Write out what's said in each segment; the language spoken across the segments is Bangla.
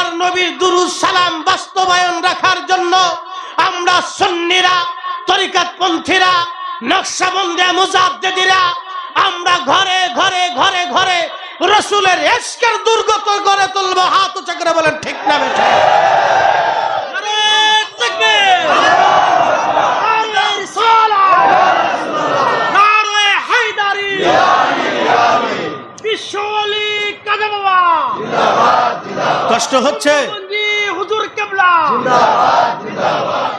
আল্লাহর নবীর দুরুদ সালাম বাস্তবায়ন রাখার জন্য আমরা সুন্নিরা তরিকাতপন্থীরা নকশাবন্দে মুজাদ্দেদিরা আমরা ঘরে ঘরে ঘরে ঘরে রসুলের এসকের দুর্গত গড়ে তুলবো। হাত উঁচা করে বলেন ঠিক না বেঠে! বিশ্বলি কাজে বাবা কষ্ট হচ্ছে। হুজুর কেবলা।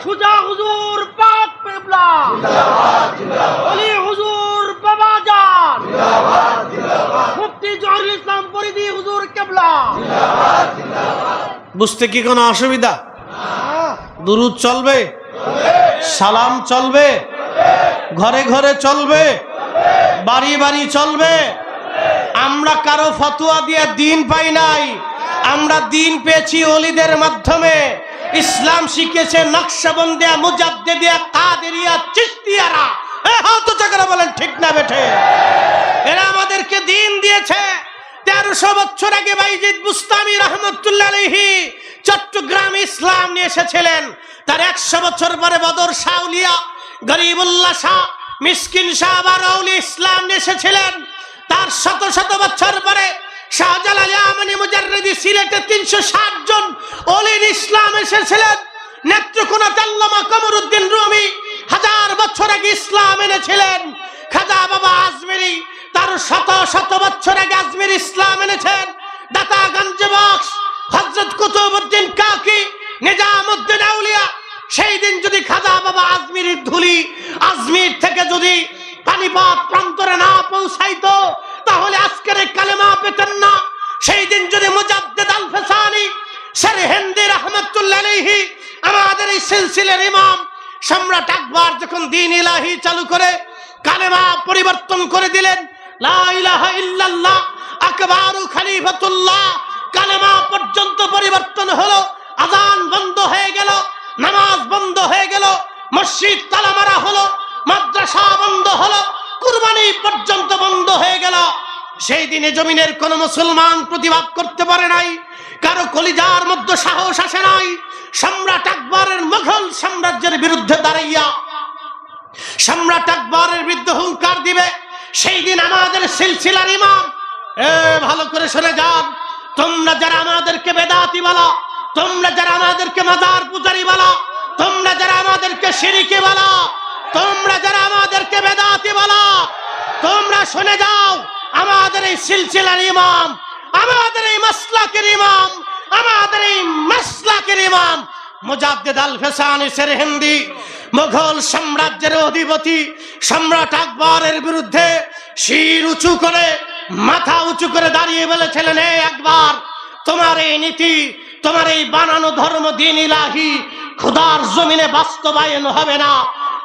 সুজা হুজুর পাক কেবলা। অলি হুজুর বাবা জান। মুফতি জহুরুল ইসলাম পরিদি হুজুর কেবলা। বুঝতে কি কোনো অসুবিধা? দুরুদ চলবে সালাম চলবে ঘরে ঘরে চলবে বাড়ি বাড়ি চলবে। আমরা কারও ফতুয়া দিয়ে দিন পাই নাই। আমরা দিন পেয়েছি অলিদের মাধ্যমে। ইসলাম শিখেছে নকশাবন্দিয়া, মুজাদ্দেদিয়া, কাদেরিয়া চিস্তিয়ারা বলেন, ঠিক না এরা আমাদেরকে দিন দিয়েছে। তেরোশো আগে ইসলাম নিয়ে এসেছিলেন। তার একশো বছর পরে বদর শাহ শাহ ইসলাম নিয়ে এসেছিলেন। তার শত শত বছর পরে শাহজালাল আমনি মুজাররিদি সিলেটে তিনশো ষাট জন অলিন ইসলাম এসেছিলেন। নেত্রকোনা আল্লামা কমরুদ্দিন রুমি হাজার বছর আগে ইসলাম এনেছিলেন। খাজা বাবা আজমেরি তার শত শত বছর আগে আজমের ইসলাম এনেছেন। দাতা গঞ্জ বক্স, হজরত কুতুবুদ্দিন কাকি, নিজামুদ্দিন আউলিয়া। সেই দিন যদি খাজা বাবা আজমিরের ধুলি আজমির থেকে যদি পানিপথ প্রান্তরে না পৌঁছাইতো তাহলে আজকের এই কালেমা পেতেন না। সেই দিন যদি মুজাদ্দেদ আল ফেসানি স্যার আমাদের এই সিলসিলের ইমাম, সম্রাট আকবর যখন দিন ইলাহি চালু করে, কালেমা পরিবর্তন করে দিলেন, লা ইলাহা ইল্লাল্লাহ, আকবারু খলিফাতুল্লাহ, কালেমা পর্যন্ত পরিবর্তন হলো, আজান বন্ধ হয়ে গেল, নামাজ বন্ধ হয়ে গেল, মসজিদ তালা মারা হলো, মাদ্রাসা বন্ধ হলো কুরবানি পর্যন্ত বন্ধ হয়ে গেল। সেই দিনে জমিনের কোন মুসলমান প্রতিবাদ করতে পারে নাই, কারও কলিজার মধ্যে সাহস আসে নাই। সম্রাট আকবরের মুঘল সাম্রাজ্যের বিরুদ্ধে দাঁড়াইয়া, সম্রাট আকবরের বিরুদ্ধে হুঙ্কার দিবে, সেই দিন আমাদের সিলসিলার ইমাম। এ, ভালো করে শুনে যান। তোমরা যারা আমাদেরকে বেদাতি বলো, তোমরা যারা আমাদেরকে মাজার পূজারি বলো, তোমরা যারা আমাদেরকে সিরিকি বলো তোমরা যারা আমাদেরকে বেদাতি বলো, তোমরা শুনে যাও, আমাদের এই সিলসিলার ইমাম, আমাদের এই মাসলাকের ইমাম, আমাদের এই মাসলাকের ইমাম, মুজাদ্দিদ আল ফেসানি হিন্দি, মুঘল সাম্রাজ্যের অধিপতি, সম্রাট আকবরের বিরুদ্ধে শির উঁচু করে, মাথা উঁচু করে দাঁড়িয়ে বলেছিলেন, হে একবার তোমার এই নীতি, তোমার এই বানানো ধর্ম দিন ইলাহি, খুদার জমিনে বাস্তবায়ন হবে না।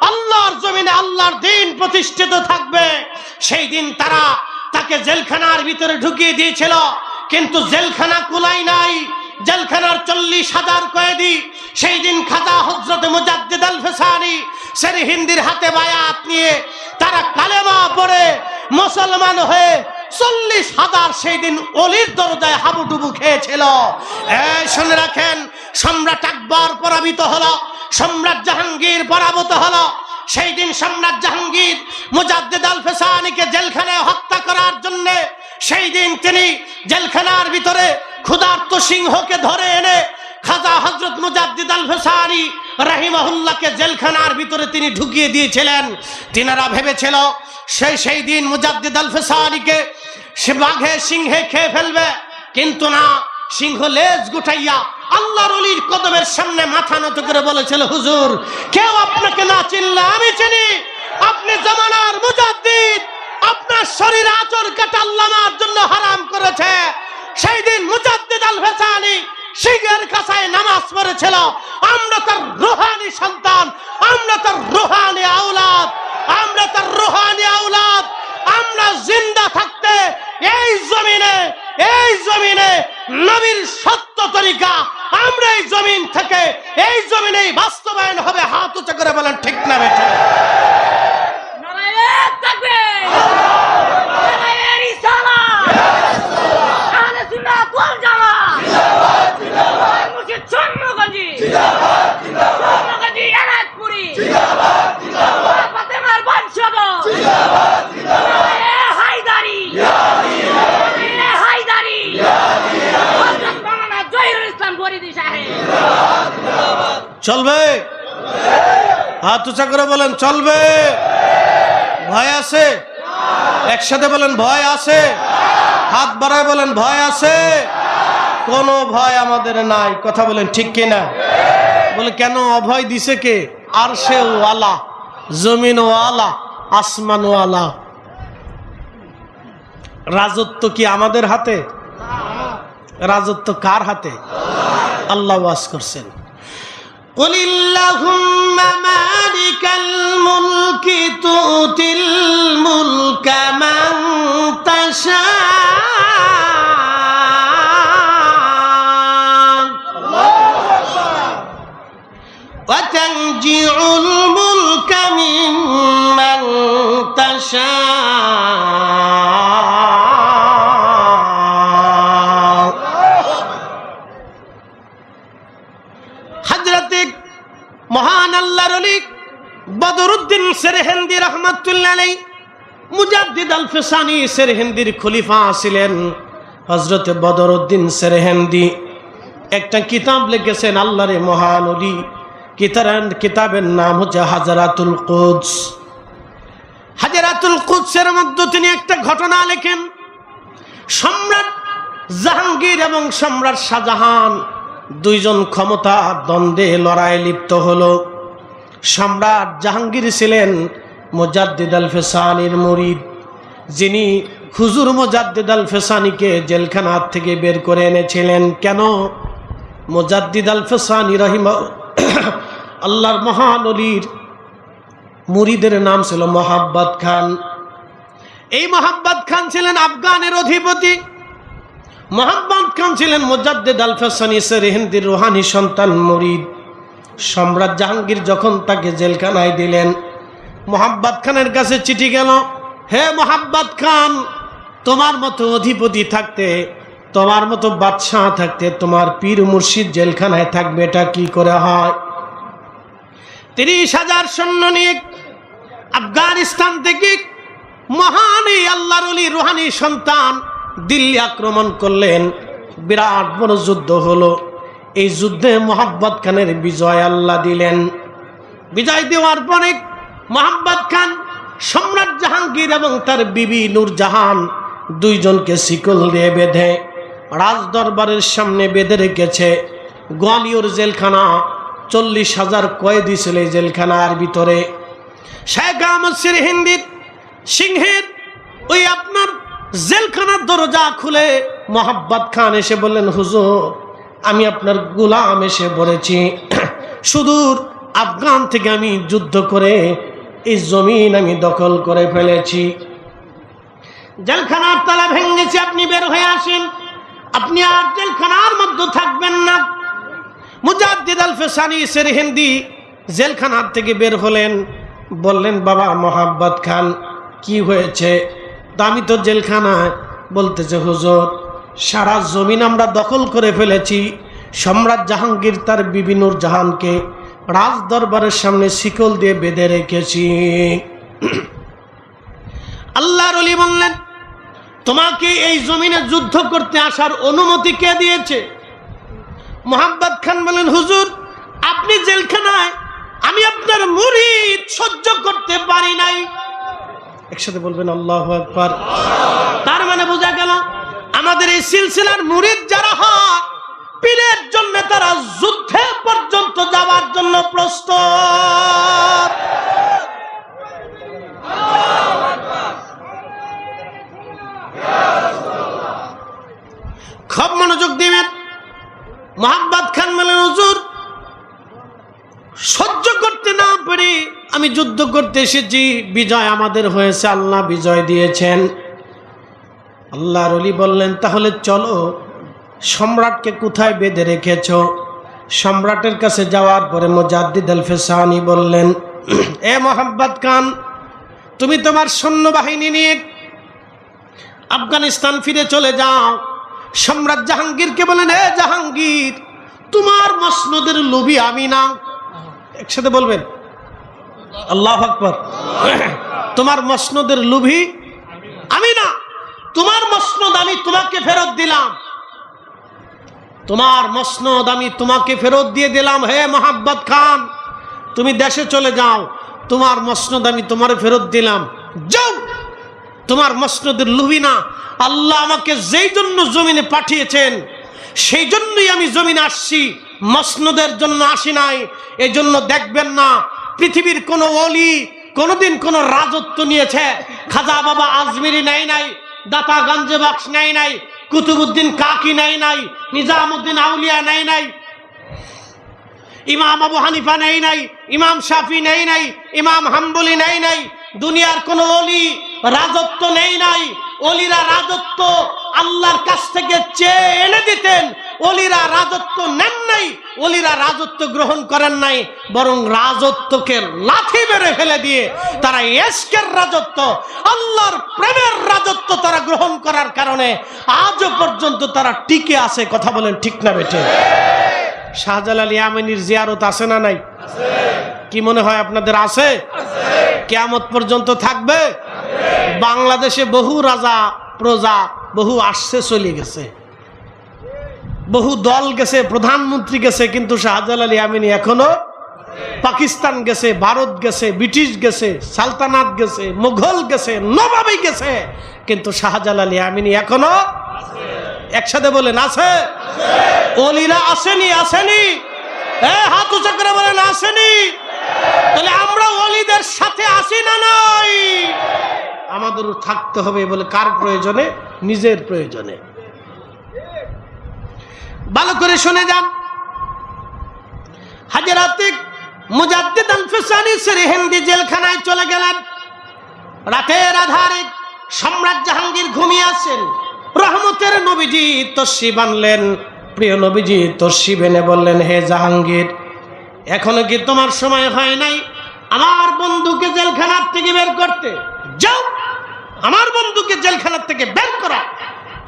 আল্লাহর জমিনে আল্লাহর দিন প্রতিষ্ঠিত থাকবে। সেই দিন তারা তাকে জেলখানার ভিতরে ঢুকিয়ে দিয়েছিল। কিন্তু জেলখানা কুলাই নাই। জেলখানার চল্লিশ হাজার কয়েদি। সেই দিন খাজা হজরত মুজাদ্দিদ আল সেরি হিন্দির হাতে বায়াত নিয়ে তারা কালেমা পড়ে মুসলমান হয়ে চল্লিশ হাজার সেই দিন অলির দরজায় হাবুডুবু খেয়েছিল। শুনে রাখেন, সম্রাট একবার পরাজিত হলো। সম্রাট জাহাঙ্গীর পরাভূত হলো। সেই দিন সম্রাট জাহাঙ্গীর মুজাদ্দিদ আল ফেসানিকে জেলখানায় হত্যা করার জন্য সেই দিন তিনি জেলখানার ভিতরে ক্ষুধার্ত সিংহকে ধরে এনে খাজা হজরত মুজাদ্দিদ আল ফেসানি রাহিমাহুল্লাহকে জেলখানার ভিতরে তিনি ঢুকিয়ে দিয়েছিলেন। তিনারা ভেবেছিল সেই সেই দিন মুজাদ্দিদ আল ফেসানিকে সে বাঘে সিংহে খেয়ে ফেলবে, কিন্তু না, সিংহ লেজ গুটাইয়া আল্লাহর অলির কদমের সামনে মাথা নত করে বলেছিল, হুজুর, কেউ আপনাকে না চিনলে আমি চিনি। আপনি জামানার মুজাদ্দিদ। আপনার শরীর আচর কাটা আল্লাহ আমার জন্য হারাম করেছে। সেই দিন মুজাদ্দিদ আল ফেসানি সিংহের কাছায় নামাজ পড়েছিল। আমরা তার রুহানি সন্তান, আমরা তার রুহানি আওলাদ, আমরা তার রুহানি আওলাদ। আমরা জিন্দা থাকতে এই জমিনে এই জমিনে নবীর সত্য তরিকা আমরা এই জমিন থেকে, এই জমিনে বাস্তবায়ন হবে। হাত উঁচা করে বলেন, ঠিক না বেঠে নারায়ণ তাকবীর চলবে? হাত উঁচা করে বলেন, চলবে। ভয় আছে? একসাথে বলেন, ভয় আছে? হাত বাড়ায় বলেন, ভয় আছে? কোনো ভয় আমাদের নাই। কথা বলেন, ঠিক কিনা বলে, কেন অভয় দিছে কে? আর সে ওয়ালা জমিন ওয়ালা আসমান ওয়ালা রাজত্ব কি আমাদের হাতে? রাজত্ব কার হাতে? আল্লাহ ওয়াজ করছেন। قل اللهم مالك الملك تؤتي সেরহেন্দি রহমতুল্লাহ মুজাদ্দিদ আল ফেসানি সেরহেন্দির খলিফা ছিলেন হজরতে বদরুদ্দিন সেরহেন্দি একটা কিতাব লিখেছেন কিতাবের নাম হচ্ছে হাজারাতুল হাজারাতুল মধ্যে তিনি একটা ঘটনা লেখেন। সম্রাট জাহাঙ্গীর এবং সম্রাট শাহজাহান দুইজন ক্ষমতা দ্বন্দ্বে লড়াই লিপ্ত হলো। সম্রাট জাহাঙ্গীর ছিলেন মোজাদ্দিদ আল ফেসানির মরিদ। যিনি হুজুর মোজাদ্দিদ আল ফেসানিকে জেলখানার থেকে বের করে এনেছিলেন। কেন? মোজাদ্দিদ আল ফেসানি রহিমা আল্লাহর মহানলীর মুরিদের নাম ছিল মোহাব্বত খান। এই মোহাম্মদ খান ছিলেন আফগানের অধিপতি। মোহাম্মদ খান ছিলেন মুজাদ্দিদ আল ফেসানি সেরেহিন্দির রোহানি সন্তান মুরিদ। সম্রাট জাহাঙ্গীর যখন তাকে জেলখানায় দিলেন, মোহাম্মদ খানের কাছে চিঠি গেল, হে মোহাম্মদ খান, তোমার মতো অধিপতি থাকতে, তোমার মতো বাদশাহ থাকতে, তোমার পীর মুর্শিদ জেলখানায় থাকবে, এটা কি করে হয়? তিরিশ হাজার সৈন্য নিয়ে আফগানিস্তান থেকে মহান এই আল্লাহর রুহানি সন্তান দিল্লি আক্রমণ করলেন। বিরাট বড় যুদ্ধ হলো। এই যুদ্ধে মোহাম্মদ খানের বিজয় আল্লাহ দিলেন। বিজয় দেওয়ার পরে মোহাম্মদ খান সম্রাট জাহাঙ্গীর এবং তার বিবি নূরজাহান দুইজনকে শিকল দিয়ে বেঁধে রাজ দরবারের সামনে বেঁধে রেখেছে। গোয়ালিয়র জেলখানা, চল্লিশ হাজার কয়েদি ছিল এই জেলখানার ভিতরে। শেখ আহমদ হিন্দির সিংহের ওই আপনার জেলখানার দরজা খুলে মোহাব্বত খান এসে বললেন, হুজুর আমি আপনার গোলাম এসে বলেছি। সুদূর আফগান থেকে আমি যুদ্ধ করে এই জমিন আমি দখল করে ফেলেছি। জেলখানার তালা ভেঙেছে, আপনি বের হয়ে আসেন। আপনি আর জেলখানার মধ্যে থাকবেন না। মুজাদ্দিদ আল ফেসানি সের হিন্দি জেলখানার থেকে বের হলেন। বললেন, বাবা মোহাব্বত খান, কি হয়েছে? তা আমি তো জেলখানায়, বলতেছে হুজুর। সারা জমিন আমরা দখল করে ফেলেছি। সম্রাট জাহাঙ্গীর তার বিবিনুর জাহানকে রাজ দরবারের সামনে শিকল দিয়ে বেঁধে রেখেছি। আল্লাহর অলি বললেন, তোমাকে এই জমিনে যুদ্ধ করতে আসার অনুমতি কে দিয়েছে? মোহাম্মদ খান বলেন হুজুর, আপনি জেলখানায়, আমি আপনার মুরিদ সহ্য করতে পারি নাই। একসাথে বলবেন, আল্লাহ একবার আমাদের এই সিলসিলার মুরিদ যারা হয়, পীরের জন্য তারা যুদ্ধে পর্যন্ত যাওয়ার জন্য প্রস্তুত। খুব মনোযোগ দিবেন। মোহাম্মদ খান বলেন, হুজুর, সহ্য করতে না পেরে আমি যুদ্ধ করতে এসেছি। বিজয় আমাদের হয়েছে, আল্লাহ বিজয় দিয়েছেন। আল্লাহর অলি বললেন, তাহলে চলো, সম্রাটকে কোথায় বেঁধে রেখেছ? সম্রাটের কাছে যাওয়ার পরে মোজাদ্দিদ আল ফেসানি বললেন, এ মোহাম্মদ খান, তুমি তোমার সৈন্যবাহিনী নিয়ে আফগানিস্তান ফিরে চলে যাও। সম্রাট জাহাঙ্গীরকে বলেন এ জাহাঙ্গীর, তোমার মসনদের লোভী আমি না। একসাথে বলবেন, আল্লাহ আকবর। তোমার মসনদের লোভী তোমার মসনদ আমি তোমাকে ফেরত দিলাম। তোমার মসনদ আমি তোমাকে ফেরত দিয়ে দিলাম। হে মোহাব্বত খান, তুমি দেশে চলে যাও। তোমার মসনদ আমি তোমার ফেরত দিলাম। যাও। তোমার মসনদের লুবি না। আল্লাহ আমাকে যেই জন্য জমিনে পাঠিয়েছেন, সেই জন্যই আমি জমিনে আসছি। মসনদের জন্য আসি নাই। এই জন্য দেখবেন না, পৃথিবীর কোনো অলি কোনোদিন কোনো রাজত্ব নিয়েছে। খাজা বাবা আজমিরি নাই নাই। দাতা গঞ্জে বাক্স নাই নাই, কুতুবুদ্দিন কাকি নাই নাই, নিজামুদ্দিন আউলিয়া নাই নাই, ইমাম আবু হানিফা নেই নাই, ইমাম শাফি নেই নাই, ইমাম হাম্বলি নেই নাই, দুনিয়ার কোনো অলি রাজত্ব নেই নাই, অলিরা রাজত্ব আল্লাহর কাছ থেকে চেয়ে এনে দিতেন, অলিরা রাজত্ব নেন নাই, অলিরা রাজত্ব গ্রহণ করেন নাই, বরং রাজত্বকে লাথি মেরে ফেলে দিয়ে তারা এসকের রাজত্ব, আল্লাহর প্রেমের রাজত্ব তারা গ্রহণ করার কারণে আজও পর্যন্ত তারা টিকে আছে, কথা বলেন ঠিক না বেঠে। শাহজালাল ইয়ামিনীর জিয়ারত আছে না নাই? কি মনে হয় আপনাদের আছে? কেয়ামত পর্যন্ত থাকবে? বাংলাদেশে বহু রাজা প্রজা বহু আসছে, চলে গেছে। বহু দল গেছে, প্রধানমন্ত্রী গেছে, কিন্তু শাহজালাল আমিনী এখনও পাকিস্তান গেছে, ভারত গেছে, ব্রিটিশ গেছে, সালতানাত গেছে, মুঘল গেছে, নবাবি গেছে, কিন্তু শাহজালাল আমিনী এখনও একসাথে বলেন, আছে। অলিরা আসেনি আসেনি। এ, হাত উঁচু করে বলেন, আসেনি। তাহলে আমরা অলিদের সাথে আসি না নাই? আমাদেরও থাকতে হবে বলে কার প্রয়োজনে? নিজের প্রয়োজনে। ভালো করে শুনে যান। হাজারাতিক মুজাদ্দিদ আনফিসানি সিরহিন্দি জেলখানায় চলে গেলেন। রাতের আধারে সম্রাট জাহাঙ্গীর ঘুমিয়ে আছেন রহমতের নবীজি তস্বি বানলেন। প্রিয় নবীজি তস্বি বেনে বললেন, হে জাহাঙ্গীর, এখনও কি তোমার সময় হয় নাই? আমার বন্ধুকে জেলখানার থেকে বের করতে। যাও, আমার বন্ধুকে জেলখানার থেকে বের করা।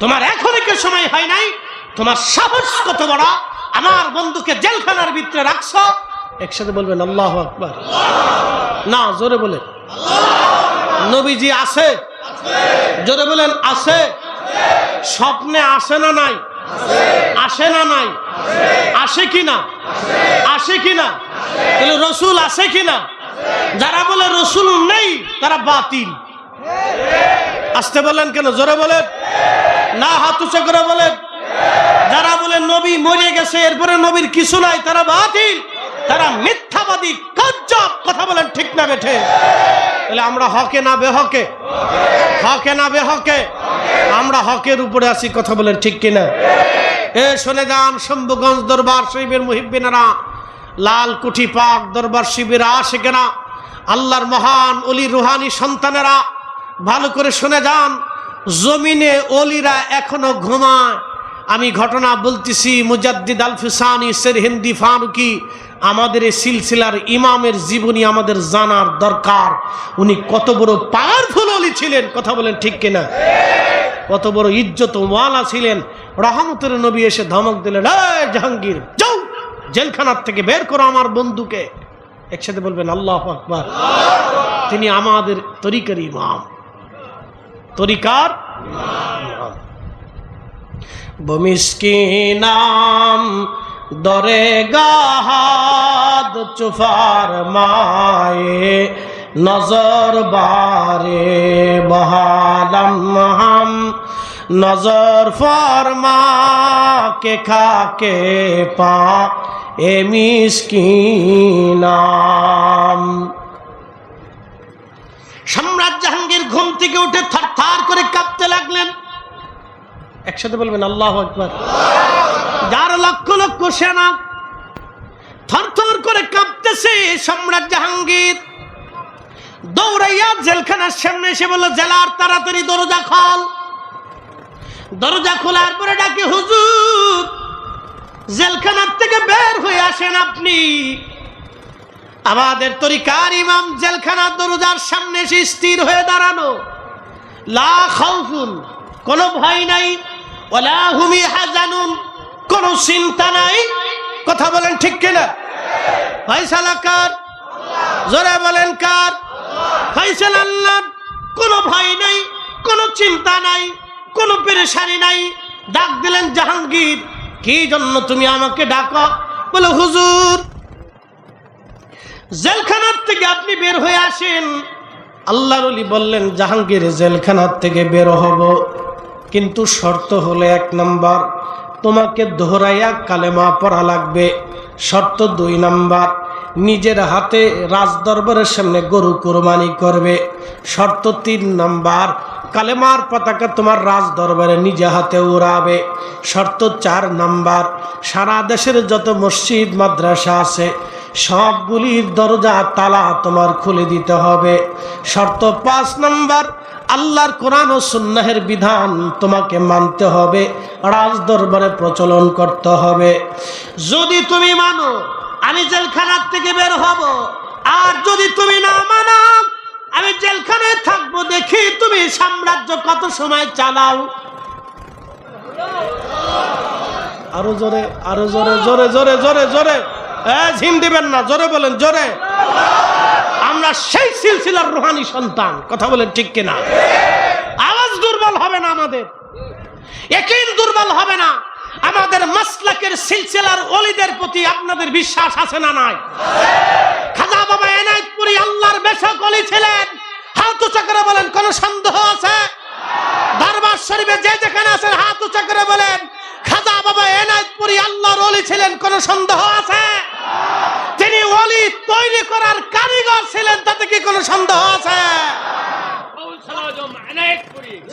তোমার এখনও কি সময় হয় নাই, তোমার সাহস কত বড়? আমার বন্ধুকে জেলখানার ভিতরে রাখছ? একসাথে বলবেন, আল্লাহ আকবার। না, জোরে বলেন নবীজি আছে? জোরে বলেন, আছে। স্বপ্নে আসে না নাই? আসে না নাই? আসে কি না আসে কি না রসুল আসে কি না যারা বলে রসুল নেই, তারা বাতিল। আসতে বলেন কেন? জোরে বলেন। না, হাত উঁচু করে বলেন। যারা বলে নবী মরে গেছে, এরপরে নবীর কিছু নাই, তারা বাতিল। তারা মিথ্যাবাদী কথা বলেন ঠিক না বেঠে। তাহলে আমরা হকে না বেহকে? হকে না বেহকে? আমরা হকের উপরে আছি, কথা বলেন ঠিক কিনা? এ, শুনে যান, শম্ভুগঞ্জ দরবার শরীফের মুহিবিনেরা লাল কুঠি পাক দরবার শিবিরা আশেকেরা আল্লাহর মহান অলি রুহানি সন্তানেরা, ভালো করে শুনে যান। জমিনে অলিরা এখনও ঘুমায়। আমি ঘটনা বলতেছি, মুজাদ্দিদ আল ফিসানি সের হিন্দি ফারুকি, আমাদের এই সিলসিলার ইমামের জীবনী আমাদের জানার দরকার। উনি কত বড় পাওয়ারফুল অলি ছিলেন, কথা বলেন ঠিক কিনা? কত বড় ইজ্জত ওয়ালা ছিলেন। রহমতের নবী এসে ধমক দিলেন জাহাঙ্গীর, যাও। জেলখানার থেকে বের করো আমার বন্ধুকে। একসাথে বলবেন, আল্লাহ আকবার। তিনি আমাদের তরিকার ইমাম। তরিকার ইমাম। বমিষ্কিনাম দরে গাহাদ চুফার মায়ে নজর বারে বহালাম হাম। নজর ফরমা কে খাকে পা এ মিসকিনাম। সম্রাট জাহাঙ্গীর ঘুম থেকে উঠে থর থার করে কাঁপতে লাগলেন। একসাথে বলবেন, আল্লাহ একবার যার লক্ষ লক্ষ সেনা থরথর করে কাঁপতেছে সম্রাট জাহাঙ্গীর। দৌড়াইয়া জেলখানার সামনে এসে বলল, জেলার তাড়াতাড়ি দরজা খোল। দরজা খোলার পরে ডাকে, হুজুর জেলখানার থেকে বের হয়ে আসেন আপনি। আমাদের তরিকার ইমাম জেলখানার দরজার সামনে এসে স্থির হয়ে দাঁড়ানো। লা খাউফুন, কোনো ভয় নাই। ওলা হুমি হাজানুন, কোনো চিন্তা নাই। কথা বলেন ঠিক কিনা? ফয়সালা কার? জোরে বলেন কার? ফয়সাল আল্লাহর, কোনো ভয় নাই, কোনো চিন্তা নাই, কোনো পেরেশানি নাই। ডাক দিলেন জাহাঙ্গীর। কি জন্য তুমি আমাকে ডাকো? বলে, হুজুর, জেলখানার থেকে আপনি বের হয়ে আসেন। আল্লাহর বললেন, জাহাঙ্গীর, জেলখানার থেকে বের হব। কিন্তু শর্ত হলো এক নম্বর, তোমাকে দোহরাইয়া কালেমা পড়া লাগবে। শর্ত দুই নাম্বার, নিজের হাতে রাজদরবারের সামনে গরু কোরবানি করবে। শর্ত তিন নাম্বার কালেমার পতাকা তোমার রাজ দরবারে নিজে হাতে উড়াবে। শর্ত চার নাম্বার, সারা দেশের যত মসজিদ, মাদ্রাসা আছে, সবগুলির দরজা, তালা তোমার খুলে দিতে হবে। শর্ত পাঁচ নাম্বার, আল্লাহর কোরআন ও সুন্নাহের বিধান তোমাকে মানতে হবে রাজ দরবারে প্রচলন করতে হবে। যদি তুমি মানো, আমি জেলখানার থেকে বের হব। আর যদি তুমি না মানো আমি জেলখানায় থাকব দেখি তুমি সাম্রাজ্য কত সময় চালাও। আরও জোরে আরও জোরে জোরে জোরে জোরে জোরে। ঝিম দিবেন না, জোরে বলেন, জোরে। আমরা সেই সিলসিলার রুহানি সন্তান, কথা বলেন ঠিক কিনা? আওয়াজ দুর্বল হবে না আমাদের। একিন দুর্বল হবে না। আমাদের মাসলাকের সিলসিলার অলিদের প্রতি আপনাদের বিশ্বাস আছে না নাই? খাজা বাবা এনায়তপুরি আল্লাহর বেশক অলি ছিলেন। হাত উঁচা করে বলেন, কোন সন্দেহ আছে? দরবার শরীফে যে যেখানে আছেন, হাত উঁচা করে বলেন, খাজা বাবা এনায়তপুরি আল্লাহর অলি ছিলেন, কোন সন্দেহ আছে? তিনি অলি তৈরি করার কারিগর ছিলেন, তাতে কি কোনো সন্দেহ আছে?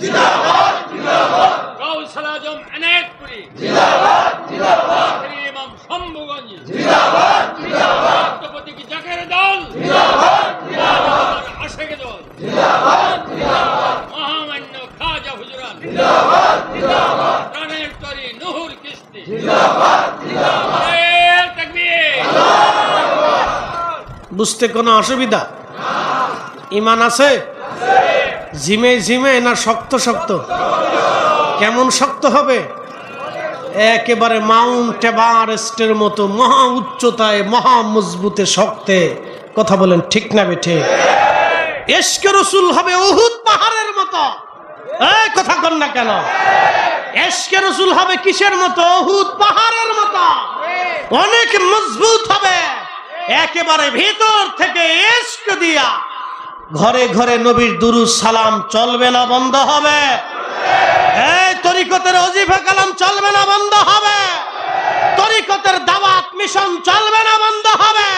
জিন্দাবাদ জিন্দাবাদ গৌসল আজম এনায়েতপুরি জিন্দাবাদ জিন্দাবাদ ইমাম জিন্দাবাদ জিন্দাবাদ মহামান্য খাজা হুজুরান। জিন্দাবাদ জিন্দাবাদ কিস্তি। জিন্দাবাদ বুঝতে কোনো অসুবিধা? ইমান আছে? ঝিমে ঝিমে না শক্ত শক্ত? কেমন শক্ত হবে? একেবারে মাউন্ট এভারেস্টের মতো মহা উচ্চতায়, মহা মজবুতে, শক্তে। কথা বলেন ঠিক না বেঠে? এসকে রসুল হবে অহুত পাহাড়ের মতো। কথা কন না কেন? এসকে রসুল হবে কিসের মতো? অহুত পাহাড়ের মতো। অনেক মজবুত হবে। একেবারে ভিতর থেকে এসক দিয়া ঘরে ঘরে নবীর দুরুদ সালাম চলবে না, বন্ধ হবে। এই তরিকতের অজিফা কালাম চলবে না, বন্ধ হবে। তরিকতের দাওয়াত মিশন চলবে না, বন্ধ হবে।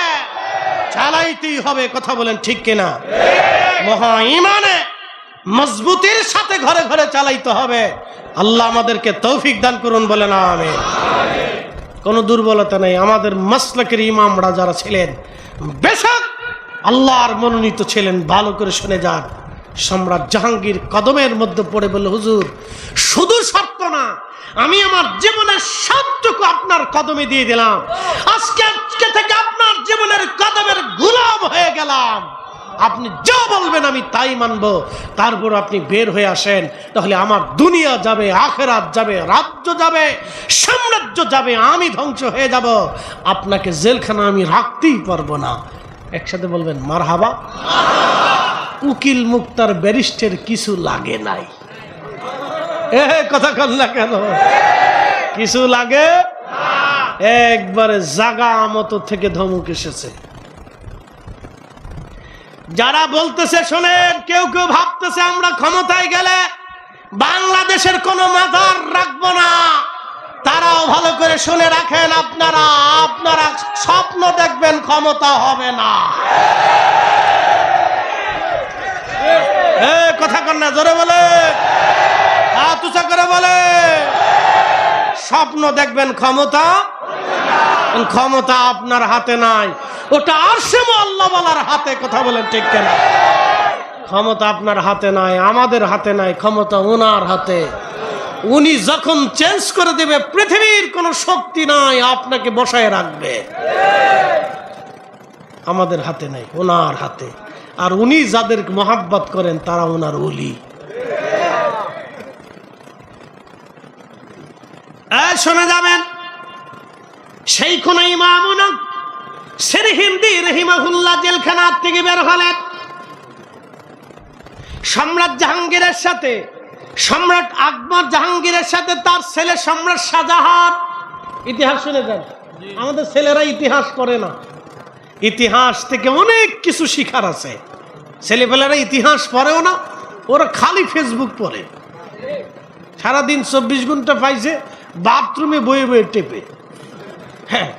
চালাইতেই হবে, কথা বলেন ঠিক কিনা? মহা ইমানে মজবুতির সাথে ঘরে ঘরে চালাইতে হবে। আল্লাহ আমাদেরকে তৌফিক দান করুন বলে না আমি কোনো দুর্বলতা নেই, আমাদের মাসলাকের ইমামরা যারা ছিলেন। বেশক আল্লাহর মনোনীত ছিলেন, ভালো করে শুনে যান। সম্রাট জাহাঙ্গীর কদমের মধ্যে পড়ে বলল, হুজুর, শুধু শর্ত না, আমি আমার জীবনের সবটুকু আপনার কদমে দিয়ে দিলাম। আজকে আজকে থেকে আপনার জীবনের কদমের গুলাম হয়ে গেলাম। আপনি যা বলবেন আমি তাই মানব। তারপর আপনি বের হয়ে আসেন, তাহলে আমার দুনিয়া যাবে, আখেরাত যাবে, রাজ্য যাবে, সাম্রাজ্য যাবে, আমি ধ্বংস হয়ে যাব। আপনাকে জেলখানা আমি রাখতেই পারব না। একসাথে বলবেন মার হাবা উকিল মুক্তার ব্যারিস্টের কিছু লাগে নাই। এ কথা কন না কেন? কিছু লাগে? একবারে জাগা মতো থেকে ধমক এসেছে। যারা বলতেছে, শোনেন, কেউ কেউ ভাবতেছে আমরা ক্ষমতায় গেলে বাংলাদেশের কোনো মাথার রাখব না। তারাও ভালো করে শুনে রাখেন আপনারা। আপনারা স্বপ্ন দেখবেন ক্ষমতা হবে না। কথা কন না, জোরে বলে। হাত করে বলে। স্বপ্ন দেখবেন ক্ষমতা? ক্ষমতা আপনার হাতে নাই। ওটা আরশেম আল্লাহ বলার হাতে, কথা বলেন ঠিক কেন? ক্ষমতা আপনার হাতে নাই, আমাদের হাতে নাই, ক্ষমতা ওনার হাতে। উনি যখন চেঞ্জ করে দেবে, পৃথিবীর কোনো শক্তি নাই আপনাকে বসায় রাখবে। আমাদের হাতে নাই, ওনার হাতে। আর উনি যাদের মহাব্বত করেন, তারা ওনার এই শোনা যাবেন? সেই কোন ইমামুনা সেরহিন্দি রহিমাহুল্লাহ জেলখানার থেকে বের হলেন। সম্রাট জাহাঙ্গীরের সাথে সম্রাট আকবর জাহাঙ্গীরের সাথে তার ছেলে সম্রাট শাহজাহান। ইতিহাস শুনে যান। আমাদের ছেলেরা ইতিহাস পড়ে না। ইতিহাস থেকে অনেক কিছু শিখার আছে। ছেলেপেলেরা ইতিহাস পড়েও না, ওরা খালি ফেসবুক পড়ে। সারাদিন চব্বিশ ঘণ্টা পাইছে, বাথরুমে বয়ে বয়ে টেপে। হ্যাঁ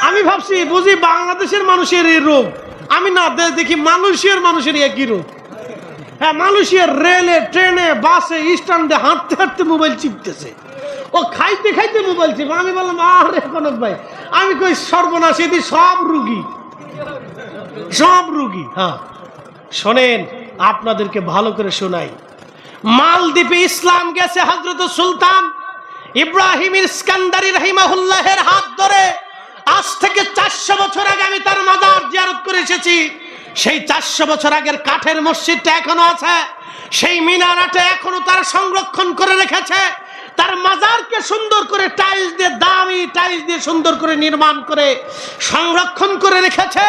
আমি ভাবছি বুঝি বাংলাদেশের মানুষের এই রোগ। আমি না দেখি মালয়েশিয়ার মানুষের একই রোগ। হ্যাঁ মালয়েশিয়ার রেলে, ট্রেনে, বাসে, স্ট্যান্ডে হাঁটতে হাঁটতে মোবাইল চিপতেছে। ও খাইতে খাইতে মোবাইল চিপ। আমি বললাম, আরে কনক ভাই, আমি কই সর্বনাশ এদি সব রুগী। সব রুগী হ্যাঁ। শোনেন, আপনাদেরকে ভালো করে শোনাই। মালদ্বীপে ইসলাম গেছে হজরত সুলতান। ইব্রাহিম ইস্কান্দারি রহিমাহুল্লাহের হাত ধরে আজ থেকে চারশো বছর আগে আমি তার মাজার জিয়ারত করে এসেছি। সেই চারশো বছর আগের কাঠের মসজিদটা এখনও আছে। সেই মিনারাটা এখনও তার সংরক্ষণ করে রেখেছে। তার মাজারকে সুন্দর করে টাইলস দিয়ে, দামি টাইলস দিয়ে সুন্দর করে নির্মাণ করে সংরক্ষণ করে রেখেছে।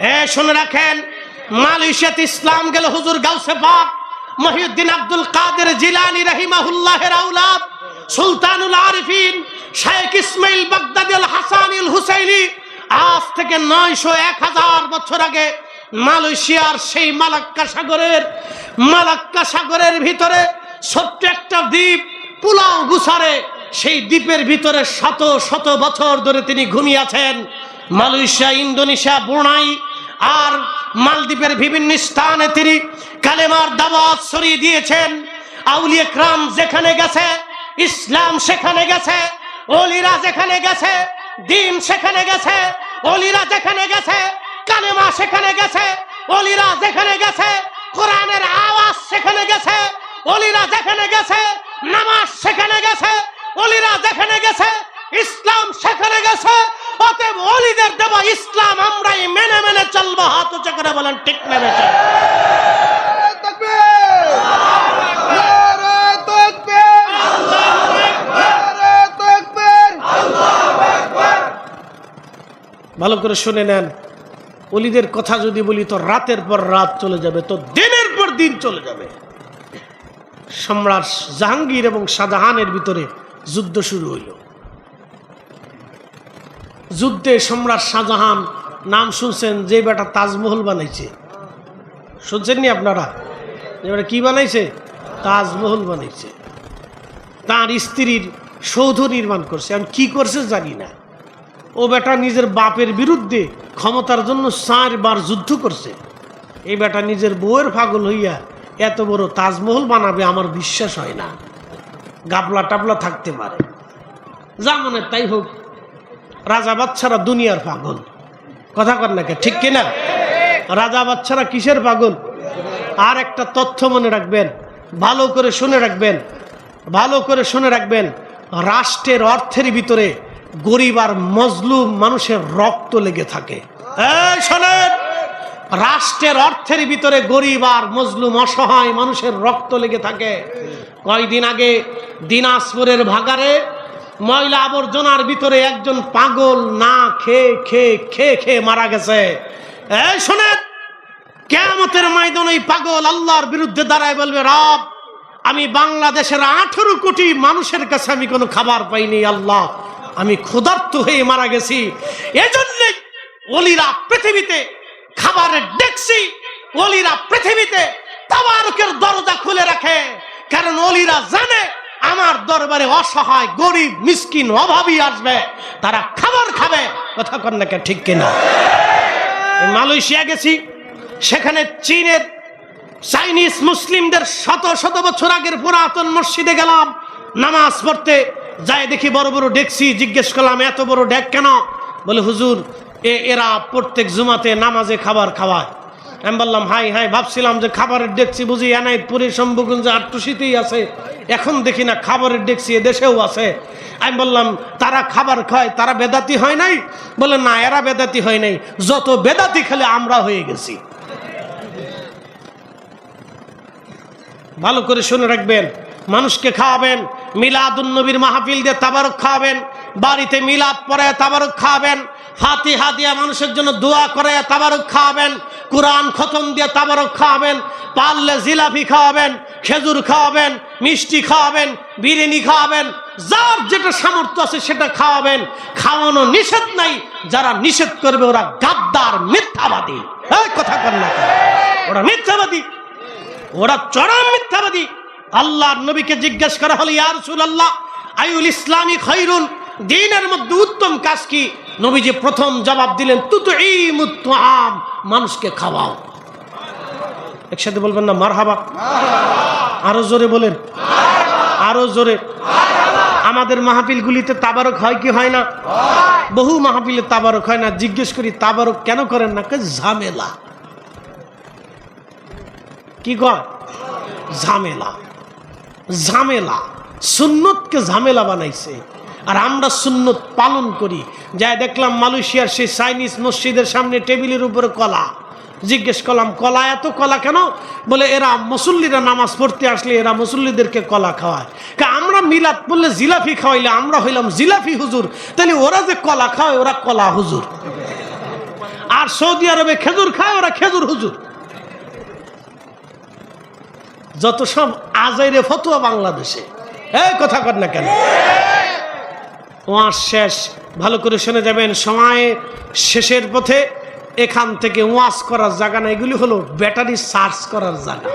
এ, শুনে রাখেন, মালয়েশিয়াতে ইসলাম গেল হুজুর গাউসে পাক। মহিউদ্দিন আব্দুল কাদের জিলানি রহিমাহুল্লাহের আউলাদ সুলতানুল আরিফিন শেখ ইসমাইল বাগদাদি আল হাসানিল হুসাইনি। আজ থেকে নয়শো এক হাজার বছর আগে মালয়েশিয়ার সেই মালাক্কা সাগরের মালাক্কা সাগরের ভিতরে ছোট্ট একটা দ্বীপ পুলাও গুসারে সেই দ্বীপের ভিতরে শত শত বছর ধরে তিনি ঘুমিয়েছেন। মালয়েশিয়া, ইন্দোনেশিয়া ব্রুনাই আর মালদ্বীপের বিভিন্ন স্থানে তিনি কালেমার দাওয়াত ছড়িয়ে দিয়েছেন। আউলিয়া ক্রাম যেখানে গেছে, ইসলাম সেখানে গেছে অলিরা যেখানে গেছে, দিন সেখানে গেছে অলিরা যেখানে গেছে কালেমা সেখানে গেছে অলিরা যেখানে গেছে কোরআনের আওয়াজ সেখানে গেছে অলিরা যেখানে গেছে নামাজ সেখানে গেছে অলিরা যেখানে গেছে ইসলাম সেখানে গেছে। অতএব অলিদের দেব ইসলাম আমরাই মেনে মেনে চলবো হাত উঁচু করে বলেন ঠিক মেনে চল ভালো করে শুনে নেন। অলিদের কথা যদি বলি, তো রাতের পর রাত চলে যাবে, তো দিনের পর দিন চলে যাবে। সম্রাট জাহাঙ্গীর এবং শাহজাহানের ভিতরে যুদ্ধ শুরু হইল। যুদ্ধে সম্রাট শাহজাহান নাম শুনছেন, যে বেটা তাজমহল বানাইছে। শুনছেন নি আপনারা এবারে কি বানাইছে? তাজমহল বানাইছে। তার স্ত্রীর সৌধ নির্মাণ করছে। আমি কি করছে জানি না। ও বেটা নিজের বাপের বিরুদ্ধে ক্ষমতার জন্য চারবার যুদ্ধ করছে। এই বেটা নিজের বউয়ের পাগল হইয়া এত বড় তাজমহল বানাবে আমার বিশ্বাস হয় না। গাবলা টাবলা থাকতে পারে। যা মনে তাই হোক, রাজা বাচ্চারা দুনিয়ার পাগল। কথা কর নাকি ঠিক কিনা রাজা বাচ্চারা কিসের পাগল? আর একটা তথ্য মনে রাখবেন, ভালো করে শুনে রাখবেন, ভালো করে শুনে রাখবেন, রাষ্ট্রের অর্থের ভিতরে গরিব আর মজলুম মানুষের রক্ত লেগে থাকে। রাষ্ট্রের অর্থের ভিতরে গরিব আর মজলুম অসহায় মানুষের রক্ত লেগে থাকে। কয়দিন আগে দিনাজপুরের ভাগারে ময়লা আবর্জনার ভিতরে একজন পাগল না খেয়ে খেয়ে খেয়ে খেয়ে মারা গেছে। এই শোনেন কেমতের ময়দান ওই পাগল আল্লাহর বিরুদ্ধে দাঁড়ায় বলবে, রব, আমি বাংলাদেশের আঠেরো কোটি মানুষের কাছে আমি কোনো খাবার পাইনি, আল্লাহ। আমি ক্ষুধার্ত হয়ে মারা গেছি। এজন্যই অলিরা পৃথিবীতে খাবারের ডেকসি অলিরা পৃথিবীতে তাবারকের দরজা খুলে রাখে। কারণ অলিরা জানে আমার দরবারে অসহায়, গরিব, মিসকিন, অভাবী আসবে। তারা খাবার খাবে। কথা কন্যাকে ঠিক কিনা? মালয়েশিয়া গেছি। সেখানে চীনের চাইনিজ মুসলিমদের শত শত বছর আগের পুরাতন মসজিদে গেলাম। নামাজ পড়তে যাই দেখি বড় বড় ডেকছি জিজ্ঞেস করলাম, এত বড় ডেক কেন? বলে, হুজুর, এ, এরা প্রত্যেক জুমাতে নামাজে খাবার খাওয়ায়। আমি বললাম, হাই হাই, ভাবছিলাম যে খাবারের ডেকছি বুঝি এনাইতপুরে শম্ভুগঞ্জ আটটুসিতেই আছে। এখন দেখি না খাবারের ডেকছি দেশেও আছে। আমি বললাম, তারা খাবার খায়, তারা বেদাতি হয় নাই? বলে, না, এরা বেদাতি হয় নাই। যত বেদাতি খেলে আমরা হয়ে গেছি। ভালো করে শুনে রাখবেন, মানুষকে খাওয়াবেন মিলাদুন নবীর মাহফিল দিয়ে তাবারক খাওয়াবেন, বাড়িতে মিলাদ পরে তাবারক খাওয়াবেন ফাতিহা দিয়ে মানুষের জন্য দোয়া করে তাবারক খাওয়াবেন, কোরআন খতম দিয়ে তাবারক খাওয়াবেন, পারলে জিলাপি খাওয়াবেন, খেজুর খাওয়াবেন, মিষ্টি খাওয়াবেন, বিরিয়ানি খাওয়াবেন, যার যেটা সামর্থ্য আছে সেটা খাওয়াবেন। খাওয়ানো নিষেধ নাই, যারা নিষেধ করবে ওরা গাদ্দার, মিথ্যাবাদী। কথা কর ওরা মিথ্যাবাদী, ওরা চরম মিথ্যাবাদী। আল্লাহর নবীকে জিজ্ঞেস করা, হলো ইয়া রাসূলুল্লাহ আইউল ইসলামী খৈরুন দিনের মধ্যে উত্তম কাজ কি? নবীজি প্রথম জবাব দিলেন তুতু আম মানুষকে খাওয়াও। একসাথে বলবেন না, মারহাবা। আরও জোরে বলেন, আরও জোরে। আমাদের মাহফিলগুলিতে তাবারক হয় কি হয় না? বহু মাহফিলে তাবারক হয় না। জিজ্ঞেস করি, তাবারক কেন করেন না? ঝামেলা। কি কয়? ঝামেলা। ঝামেলা, সুন্নতকে ঝামেলা বানাইছে। আর আমরা সুন্নত পালন করি। যাই দেখলাম মালয়েশিয়ার সেই চাইনিজ মসজিদের সামনে টেবিলের উপরে কলা। জিজ্ঞেস করলাম, কলা এত কলা কেন? বলে, এরা মুসল্লিরা নামাজ পড়তে আসলে এরা মুসল্লিদেরকে কলা খাওয়ায়। কা, আমরা মিলাদ বললে জিলাফি খাওয়াইলে আমরা হইলাম জিলাফি হুজুর। তাহলে ওরা যে কলা খাওয়ায়, ওরা কলা হুজুর। আর সৌদি আরবে খেজুর খায়, ওরা খেজুর হুজুর। যত সব আজাইরে ফতুয়া বাংলাদেশে। এই কথা কর না কেন? ওয়াজ শেষ, ভালো করে শুনে যাবেন, সময় শেষের পথে এখান থেকে ওয়াজ করার জায়গা না, এগুলি হলো ব্যাটারি চার্জ করার জায়গা।